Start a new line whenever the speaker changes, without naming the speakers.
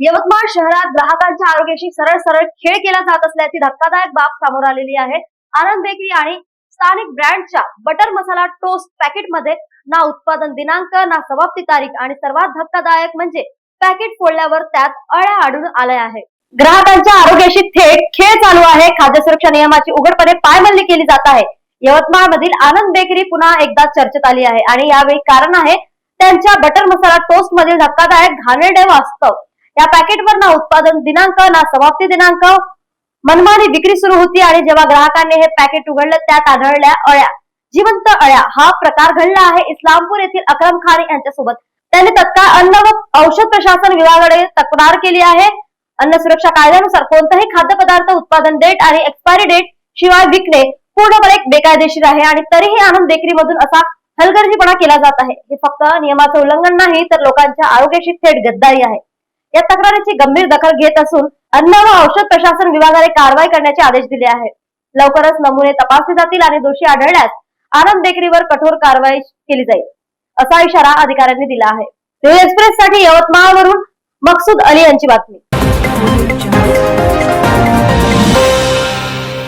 यवतमाळ शहरात ग्राहकांच्या आरोग्याशी सरळ सरळ खेळ केला जात असल्याची धक्कादायक बाब समोर आलेली आहे. आनंद बेकरी आणि स्थानिक ब्रँडच्या बटर मसाला टोस्ट पॅकेटमध्ये ना उत्पादन दिनांक ना समाप्ती तारीख आणि सर्वात धक्कादायक म्हणजे पॅकेट फोडल्यावर त्यात अळ्या आढळून आल्या आहे. ग्राहकांच्या आरोग्याशी थेट खेळ चालू आहे. खाद्य सुरक्षा नियमाची उघडपणे पायमल्ली केली जात आहे. यवतमाळ मधील आनंद बेकरी पुन्हा एकदा चर्चेत आली आहे आणि यावेळी कारण आहे त्यांच्या बटर मसाला टोस्ट मधील धक्कादायक घाणेरडे वास्तव. या पॅकेटवर ना उत्पादन दिनांक ना समाप्ती दिनांक मनमानी विक्री सुरू होती आणि जेव्हा ग्राहकांनी हे पॅकेट उघडलं त्यात आढळल्या अळ्या. जिवंत अळ्या. हा प्रकार घडला आहे इस्लामपूर येथील अक्रम खान यांच्यासोबत. त्यांनी तत्काळ अन्न व औषध प्रशासन विभागाकडे तक्रार केली आहे. अन्न सुरक्षा कायद्यानुसार कोणताही खाद्यपदार्थ उत्पादन डेट आणि एक्सपायरी डेट शिवाय विकणे पूर्णपणे बेकायदेशीर आहे आणि तरीही आनंद बेकरी मधून असा हलगर्जीपणा केला जात आहे. हे फक्त नियमाचं उल्लंघन नाही तर लोकांच्या आरोग्याशी थेट गद्दारी आहे. या तक्रारीची गंभीर दखल घेत असून अन्न व औषध प्रशासन विभागाने कारवाई करण्याचे आदेश दिले आहेत. लवकरच नमुने तपासले जातील आणि दोषी आढळल्यास आनंद बेकरीवर कठोर कारवाई केली जाईल असा इशारा अधिकाऱ्यांनी दिला आहे. रेल एक्सप्रेस साठी यवतमाळवरून मकसूद अली यांची बातमी.